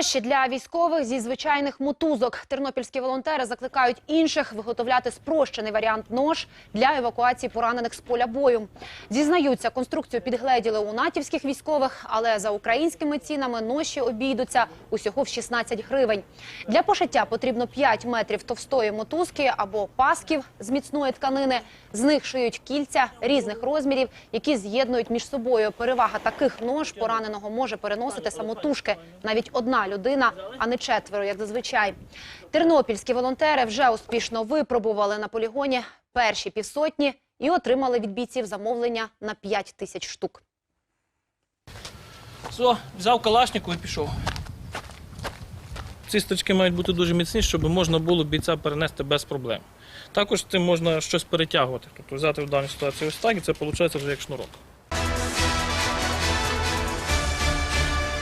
Ноші для військових зі звичайних мотузок. Тернопільські волонтери закликають інших виготовляти спрощений варіант нож для евакуації поранених з поля бою. Зізнаються, конструкцію підгледіли у натівських військових, але за українськими цінами ноші обійдуться усього в 16 гривень. Для пошиття потрібно 5 метрів товстої мотузки або пасків з міцної тканини. З них шиють кільця різних розмірів, які з'єднують між собою. Перевага таких нож пораненого може переносити самотужки. Навіть одна людина, а не четверо, як зазвичай. Тернопільські волонтери вже успішно випробували на полігоні перші півсотні і отримали від бійців замовлення на 5 тисяч штук. Все, взяв калашнику і пішов. Ці стрічки мають бути дуже міцні, щоб можна було бійця перенести без проблем. Також цим можна щось перетягувати. Тобто взяти в даній ситуації ось так, і це виходить вже як шнурок.